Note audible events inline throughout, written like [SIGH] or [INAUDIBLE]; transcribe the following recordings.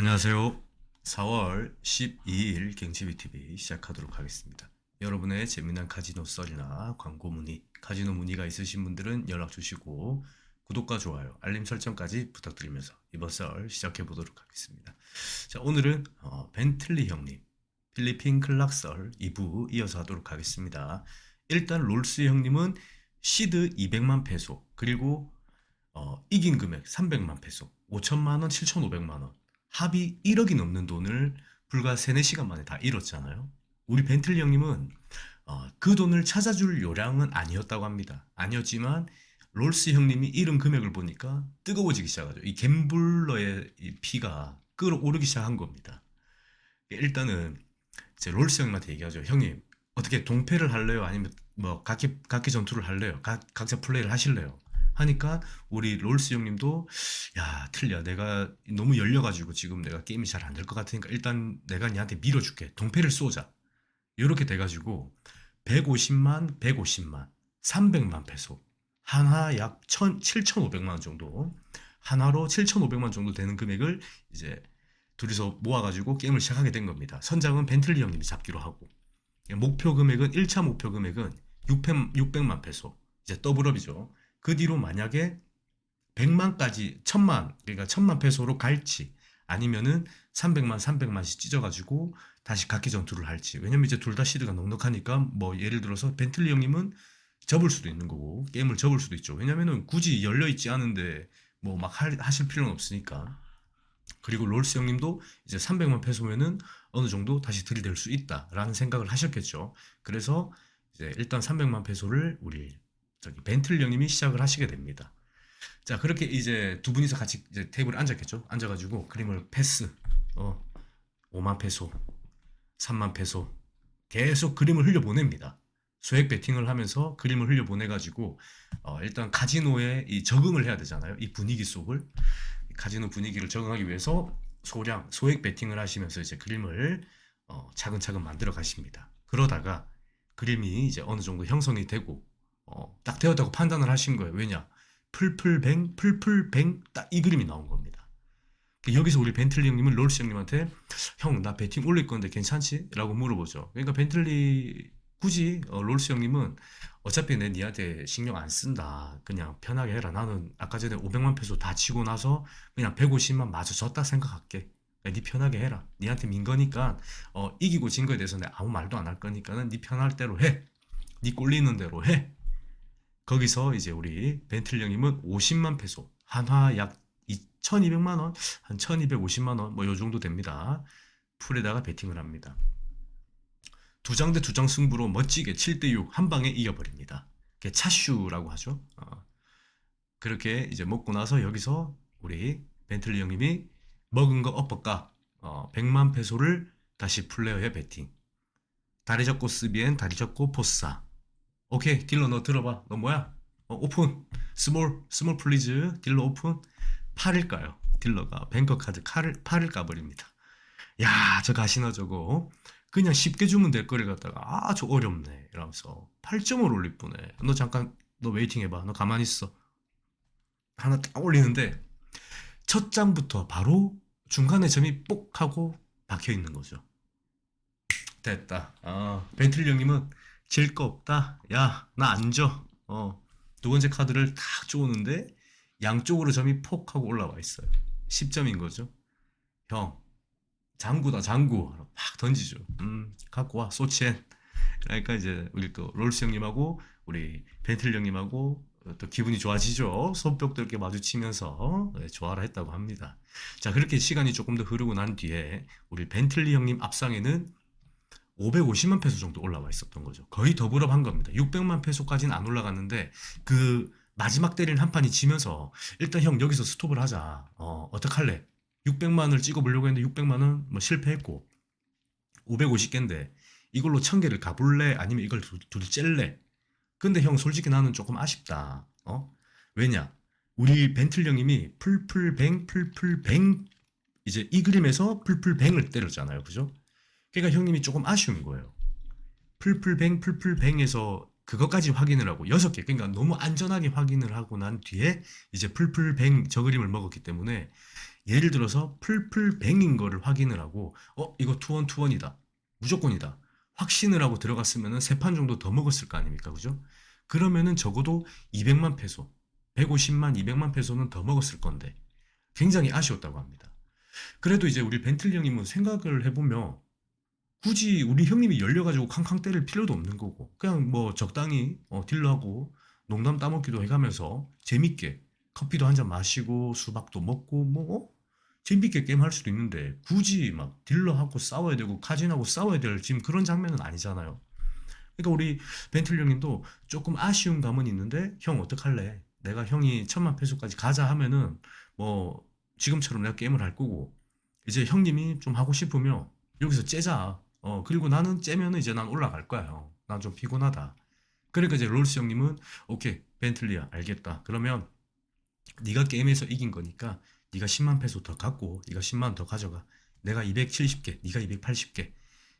안녕하세요. 4월 12일 갱치비 TV 시작하도록 하겠습니다. 여러분의 재미난 카지노 썰이나 광고 문의, 카지노 문의가 있으신 분들은 연락 주시고 구독과 좋아요, 알림 설정까지 부탁드리면서 이번 썰 시작해 보도록 하겠습니다. 자, 오늘은 어, 벤틀리 형님, 필리핀 클락 썰 2부 이어서 하도록 하겠습니다. 일단 롤스 형님은 시드 200만 페소, 그리고 어, 이긴 금액 300만 페소, 5천만 원, 7,500만 원, 합이 1억이 넘는 돈을 불과 3, 4시간 만에 다 잃었잖아요. 우리 벤틀리 형님은 어, 그 돈을 찾아줄 요량은 아니었다고 합니다. 아니었지만 롤스 형님이 잃은 금액을 보니까 뜨거워지기 시작하죠. 이 갬블러의 이 피가 끓어오르기 시작한 겁니다. 일단은 이제 롤스 형님한테 얘기하죠. 형님 어떻게 동패를 할래요? 아니면 뭐 각기 각기 전투를 할래요? 각, 각자 플레이를 하실래요? 하니까 우리 롤스 형님도 야 틀려. 내가 너무 열려가지고 지금 내가 게임이 잘 안 될 것 같으니까 일단 내가 니한테 밀어줄게. 동패를 쏘자. 이렇게 돼가지고 150만 150만 300만 페소. 하나 약 1 7,500만 원 정도. 하나로 7,500만 원 정도 되는 금액을 이제 둘이서 모아가지고 게임을 시작하게 된 겁니다. 선장은 벤틀리 형님이 잡기로 하고. 목표 금액은 1차 목표 금액은 600, 600만 페소. 이제 더블업이죠 그 뒤로 만약에 100만까지 1000만 그러니까 1000만 페소로 갈지 아니면은 300만 300만씩 찢어가지고 다시 각기 전투를 할지. 왜냐면 이제 둘 다 시드가 넉넉하니까 뭐 예를 들어서 벤틀리 형님은 접을 수도 있는 거고 게임을 접을 수도 있죠. 왜냐면은 굳이 열려 있지 않은데 뭐 막 하실 필요는 없으니까. 그리고 롤스 형님도 이제 300만 페소면은 어느 정도 다시 들이댈 수 있다라는 생각을 하셨겠죠. 그래서 이제 일단 300만 페소를 우리 저기 벤틀리 형님이 시작을 하시게 됩니다. 자 그렇게 이제 두 분이서 같이 이제 테이블에 앉았겠죠. 앉아가지고 그림을 패스, 어 5만 페소, 3만 페소 계속 그림을 흘려 보냅니다. 소액 베팅을 하면서 그림을 흘려 보내가지고 어, 일단 카지노에 이 적응을 해야 되잖아요. 이 분위기 속을 카지노 분위기를 적응하기 위해서 소량 소액 베팅을 하시면서 이제 그림을 어, 차근차근 만들어 가십니다. 그러다가 그림이 이제 어느 정도 형성이 되고 어, 딱 되었다고 판단을 하신 거예요. 왜냐? 풀풀뱅, 풀풀뱅, 딱 이 그림이 나온 겁니다. 여기서 우리 벤틀리 형님은 롤스 형님한테 형, 나 배팅 올릴 건데 괜찮지? 라고 물어보죠. 그러니까 벤틀리, 굳이 어, 롤스 형님은 어차피 내 니한테 신경 안 쓴다. 그냥 편하게 해라. 나는 아까 전에 500만 페소 다 치고 나서 그냥 150만 마저 졌다 생각할게. 니 편하게 해라. 니한테 민 거니까 어, 이기고 진 거에 대해서 내가 아무 말도 안 할 거니까는 니 편할 대로 해. 니 꼴리는 대로 해. 거기서 이제 우리 벤틀리 형님은 50만 페소, 한화 약 2,200만 원, 한 1,250만 원, 뭐 요 정도 됩니다. 풀에다가 베팅을 합니다. 두 장 대 두 장 승부로 멋지게 7대 6 한 방에 이겨버립니다. 그게 차슈라고 하죠. 어. 그렇게 이제 먹고 나서 여기서 우리 벤틀리 형님이 먹은 거 엎어까 어, 100만 페소를 다시 플레어에 베팅. 다리 접고 스비엔, 다리 접고 포사. 오케이 딜러 너 들어봐. 너 뭐야? 어, 오픈. 스몰 스몰 플리즈. 딜러 오픈. 8일까요. 딜러가 뱅커 카드 8을 8을 까버립니다. 야 저 가시나 저거. 그냥 쉽게 주면 될 거를 갖다가 아저 어렵네. 이러면서 8점을 올릴 뿐에. 너 잠깐 너 웨이팅 해봐. 너 가만히 있어. 하나 딱 올리는데 첫 장부터 바로 중간에 점이 뽁 하고 박혀 있는 거죠. 됐다. 아 벤틀리 형님은 질 거 없다. 야, 나 안 져. 어. 두 번째 카드를 탁 쪼는데 양쪽으로 점이 폭 하고 올라와 있어요. 10점인 거죠. 형, 장구다, 장구. 팍 던지죠. 음, 갖고 와, 소치엔. 그러니까 이제 우리 또 롤스 형님하고 우리 벤틀 형님하고 또 기분이 좋아지죠. 손뼉도 이렇게 마주치면서 네, 좋아라 했다고 합니다. 자, 그렇게 시간이 조금 더 흐르고 난 뒤에 우리 벤틀리 형님 앞상에는 550만 페소 정도 올라와 있었던 거죠. 거의 더블업 한 겁니다. 600만 페소까지는 안 올라갔는데 그 마지막 때리는 한 판이 지면서 일단 형 여기서 스톱을 하자. 어, 어떡할래? 600만을 찍어보려고 했는데 600만은 뭐 실패했고 550개인데 이걸로 1000개를 가볼래? 아니면 이걸 둘, 둘 찔래? 근데 형 솔직히 나는 조금 아쉽다. 어? 왜냐? 우리 벤틀 형님이 풀풀뱅 풀풀뱅 이제 이 그림에서 풀풀뱅을 때렸잖아요. 그죠? 그러니까 형님이 조금 아쉬운 거예요. 풀풀뱅 풀풀뱅에서 그것까지 확인을 하고 여섯 개 그러니까 너무 안전하게 확인을 하고 난 뒤에 이제 풀풀뱅 저 그림을 먹었기 때문에 예를 들어서 풀풀뱅인 거를 확인을 하고 어 이거 투원 투원이다 무조건이다 확신을 하고 들어갔으면은 세 판 정도 더 먹었을 거 아닙니까 그죠? 그러면은 적어도 200만 페소 150만 200만 페소는 더 먹었을 건데 굉장히 아쉬웠다고 합니다. 그래도 이제 우리 벤틀리 형님은 생각을 해보면 굳이 우리 형님이 열려가지고 캉캉 때릴 필요도 없는 거고 그냥 뭐 적당히 어, 딜러하고 농담 따먹기도 해가면서 재밌게 커피도 한 잔 마시고 수박도 먹고 뭐 어? 재밌게 게임 할 수도 있는데 굳이 막 딜러하고 싸워야 되고 카진하고 싸워야 될 지금 그런 장면은 아니잖아요. 그러니까 우리 벤틀리 형님도 조금 아쉬운 감은 있는데 형 어떡할래? 내가 형이 천만 페소까지 가자 하면은 뭐 지금처럼 내가 게임을 할 거고 이제 형님이 좀 하고 싶으면 여기서 째자. 어 그리고 나는 째면은 이제 난 올라갈 거야 형. 난좀 피곤하다. 그러니까 이제 롤스 형님은 오케이 벤틀리야 알겠다. 그러면 네가 게임에서 이긴 거니까 네가 10만 페소 더 갖고 네가 10만 원더 가져가. 내가 270개, 네가 280개.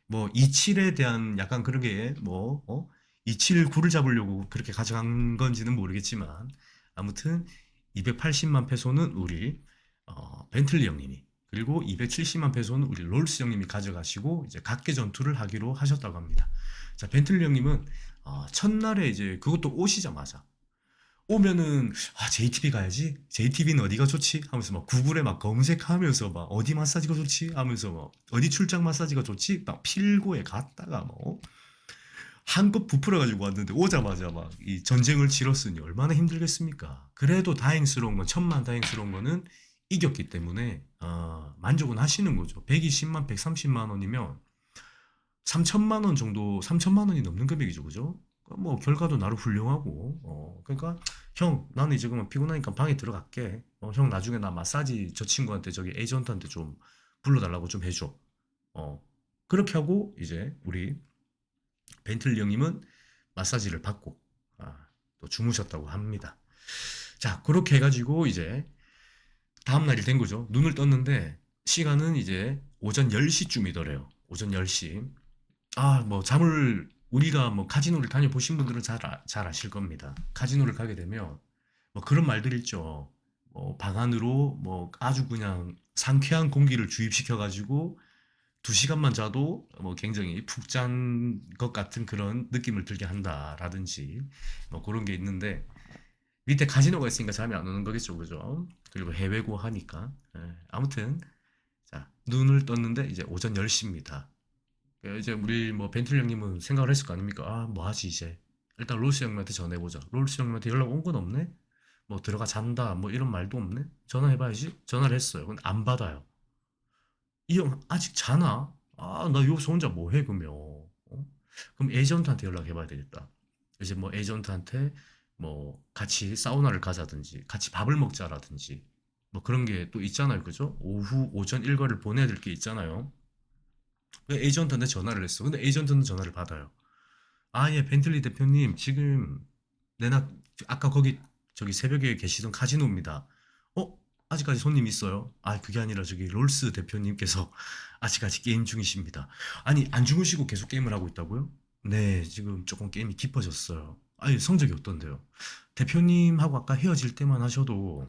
뭐 27에 대한 약간 그런 게뭐 어? 27, 9를 잡으려고 그렇게 가져간 건지는 모르겠지만 아무튼 280만 페소는 우리 어, 벤틀리 형님이 그리고 270만 페소는 우리 롤스 형님이 가져가시고 이제 각계 전투를 하기로 하셨다고 합니다. 자, 벤틀리 형님은 어, 첫날에 이제 그것도 오시자마자 오면은 아 JTB 가야지. JTB는 어디가 좋지? 하면서 막 구글에 막 검색하면서 막 어디 마사지가 좋지? 하면서 막 어디 출장 마사지가 좋지? 막 필고에 갔다가 뭐 한껏 부풀어 가지고 왔는데 오자마자 막 이 전쟁을 치렀으니 얼마나 힘들겠습니까? 그래도 다행스러운 건 천만 다행스러운 거는 이겼기 때문에 어, 만족은 하시는 거죠. 120만, 130만 원이면 3천만 원 정도, 3천만 원이 넘는 금액이죠, 그죠? 뭐 결과도 나름 훌륭하고, 어, 그러니까 형, 나는 이제 그만 피곤하니까 방에 들어갈게. 어, 형 나중에 나 마사지 저 친구한테 저기 에이전트한테 좀 불러달라고 좀 해줘. 어, 그렇게 하고 이제 우리 벤틀리 형님은 마사지를 받고 아, 또 주무셨다고 합니다. 자, 그렇게 해가지고 이제 다음 날이 된 거죠. 눈을 떴는데 시간은 이제 오전 10시쯤이더래요. 오전 10시. 아, 뭐 잠을 우리가 뭐 카지노를 다녀보신 분들은 잘, 아, 잘 아실 겁니다. 카지노를 가게 되면 뭐 그런 말들 있죠. 뭐 방 안으로 뭐 아주 그냥 상쾌한 공기를 주입시켜 가지고 두 시간만 자도 뭐 굉장히 푹 잔 것 같은 그런 느낌을 들게 한다라든지 뭐 그런 게 있는데 밑에 카지노가 있으니까 잠이 안 오는 거겠죠, 그죠? 그리고 해외고 하니까 예, 아무튼 자 눈을 떴는데 이제 오전 10시입니다. 이제 우리 뭐 벤틀 형님은 생각을 했을 거 아닙니까? 아, 뭐 하지 이제? 일단 롤스 형님한테 전해보자. 롤스 형님한테 연락 온 건 없네? 뭐 들어가 잔다 뭐 이런 말도 없네? 전화해봐야지. 전화를 했어요. 근데 안 받아요. 이 형 아직 자나? 아, 나 여기서 혼자 뭐 해, 그러면. 어? 그럼 에이전트한테 연락해봐야 되겠다. 이제 뭐 에이전트한테 뭐 같이 사우나를 가자든지 같이 밥을 먹자라든지 뭐 그런 게 또 있잖아요. 그죠? 오후, 오전 일과를 보내야 될 게 있잖아요. 그 에이전트한테 전화를 했어. 근데 에이전트는 전화를 받아요. 아, 예, 벤틀리 대표님, 지금 내나 아까 거기 저기 새벽에 계시던 카지노입니다. 어? 아직까지 손님 있어요? 아, 그게 아니라 저기 롤스 대표님께서 [LAUGHS] 아직까지 게임 중이십니다. 아니, 안 주무시고 계속 게임을 하고 있다고요? 네, 지금 조금 게임이 깊어졌어요. 아니, 성적이 어떤데요? 대표님하고 아까 헤어질 때만 하셔도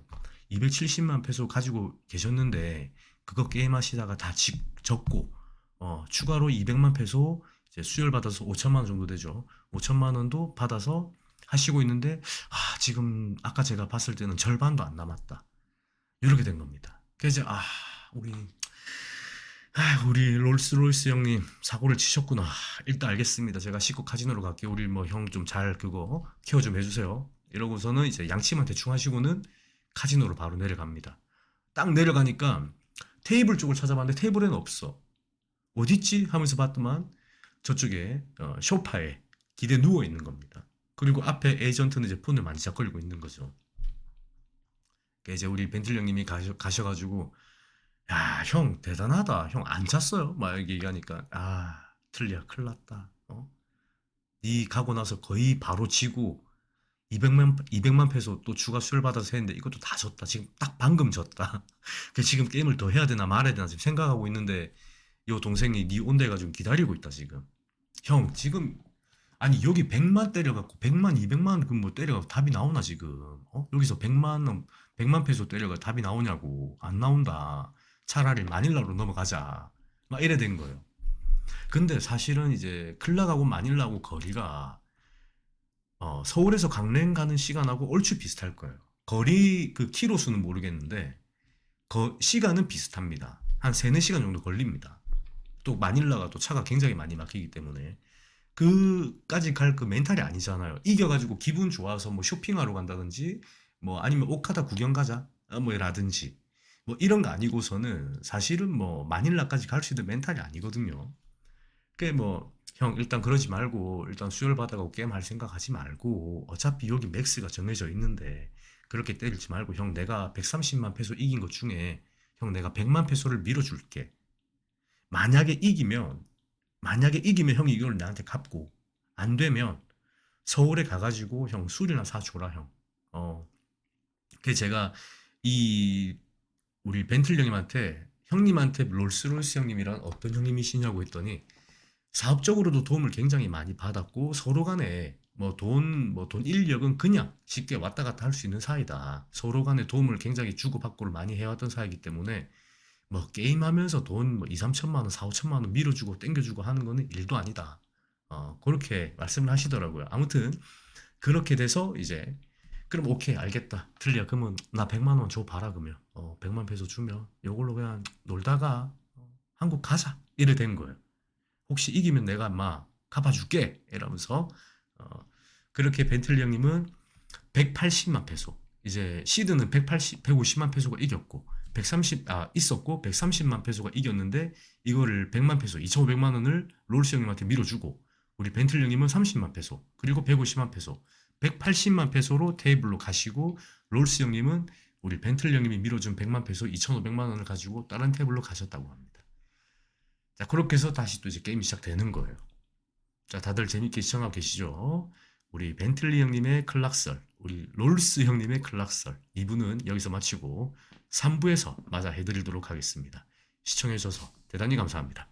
270만 페소 가지고 계셨는데 그거 게임 하시다가 다 집, 적고 어, 추가로 200만 페소 이제 수혈 받아서 5천만 원 정도 되죠. 5천만 원도 받아서 하시고 있는데 아, 지금 아까 제가 봤을 때는 절반도 안 남았다. 이렇게 된 겁니다. 그래서 아, 우리 아, 우리 롤스로이스 형님 사고를 치셨구나. 일단 알겠습니다. 제가 씻고 카지노로 갈게요. 우리 뭐 형 좀 잘 그거 케어 좀 해주세요. 이러고서는 이제 양치만 대충 하시고는 카지노로 바로 내려갑니다. 딱 내려가니까 테이블 쪽을 찾아봤는데 테이블에는 없어. 어딨지? 하면서 봤더만 저쪽에 어, 소파에 기대 누워 있는 겁니다. 그리고 앞에 에이전트는 이제 폰을 만지작거리고 있는 거죠. 이제 우리 벤틀 형님이 가셔, 가셔가지고 야, 형 대단하다. 형안 잤어요? 막 얘기하니까 아, 틀리야. 큰일 났다. 어? 네 가고 나서 거의 바로 지고 200만 200만 페소 또 추가 수혈 받아서 했는데 이것도 다 졌다. 지금 딱 방금 졌다. [LAUGHS] 그 지금 게임을 더 해야 되나 말아야 되나 지금 생각하고 있는데 요 동생이 네 온다 해가지고 기다리고 있다 지금. 형 지금 아니 여기 100만 때려갖고 100만 200만 그뭐 때려갖고 답이 나오나 지금? 어? 여기서 100만 원 100만 페소 때려가 답이 나오냐고. 안 나온다. 차라리 마닐라로 넘어가자. 막 이래 된 거예요. 근데 사실은 이제 클락하고 마닐라하고 거리가 어, 서울에서 강릉 가는 시간하고 얼추 비슷할 거예요. 거리 그 키로 수는 모르겠는데 거, 시간은 비슷합니다. 한 3, 4시간 정도 걸립니다. 또 마닐라가 또 차가 굉장히 많이 막히기 때문에 그까지 갈 그 멘탈이 아니잖아요. 이겨가지고 기분 좋아서 뭐 쇼핑하러 간다든지 뭐 아니면 오카다 구경 가자 어, 뭐 라든지 뭐 이런 거 아니고서는 사실은 뭐 마닐라까지 갈 수 있는 멘탈이 아니거든요. 그게 뭐형 일단 그러지 말고 일단 수혈 받아가고 게임 할 생각 하지 말고 어차피 여기 맥스가 정해져 있는데 그렇게 때리지 말고 형 내가 130만 페소 이긴 것 중에 형 내가 100만 페소를 밀어줄게. 만약에 이기면 만약에 이기면 형이 이걸 나한테 갚고 안 되면 서울에 가가지고 형 술이나 사줘라 형. 어. 그 제가 이 우리 벤틀 형님한테 형님한테 롤스로이스 형님이란 어떤 형님이시냐고 했더니 사업적으로도 도움을 굉장히 많이 받았고 서로 간에 뭐 돈, 뭐 돈 인력은 그냥 쉽게 왔다 갔다 할 수 있는 사이다. 서로 간에 도움을 굉장히 주고받고를 많이 해왔던 사이기 때문에 뭐 게임하면서 돈뭐 2, 3천만 원, 4, 5천만 원 밀어주고 땡겨주고 하는 거는 일도 아니다. 어, 그렇게 말씀을 하시더라고요. 아무튼 그렇게 돼서 이제 그럼 오케이 알겠다. 틀려. 그러면 나 100만 원 줘 봐라 그러면. 어, 100만 페소 주면 요걸로 그냥 놀다가 어, 한국 가자. 이래 된 거예요. 혹시 이기면 내가 막 갚아줄게 이러면서 어, 그렇게 벤틀리 형님은 180만 페소 이제 시드는 180, 150만 페소가 이겼고 130, 아 있었고 130만 페소가 이겼는데 이거를 100만 페소, 2,500만 원을 롤스 형님한테 밀어주고 우리 벤틀리 형님은 30만 페소 그리고 150만 페소 180만 페소로 테이블로 가시고 롤스 형님은 우리 벤틀리 형님이 밀어준 100만 페소 2,500만 원을 가지고 다른 테이블로 가셨다고 합니다. 자, 그렇게 해서 다시 또 이제 게임이 시작되는 거예요. 자, 다들 재밌게 시청하고 계시죠? 우리 벤틀리 형님의 클락설, 우리 롤스 형님의 클락설, 2부는 여기서 마치고 3부에서 맞아 해드리도록 하겠습니다. 시청해주셔서 대단히 감사합니다.